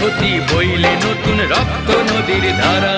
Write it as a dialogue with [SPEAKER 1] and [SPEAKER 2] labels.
[SPEAKER 1] ক্ষতি বইলে নতুন রক্ত নদীর ধারা।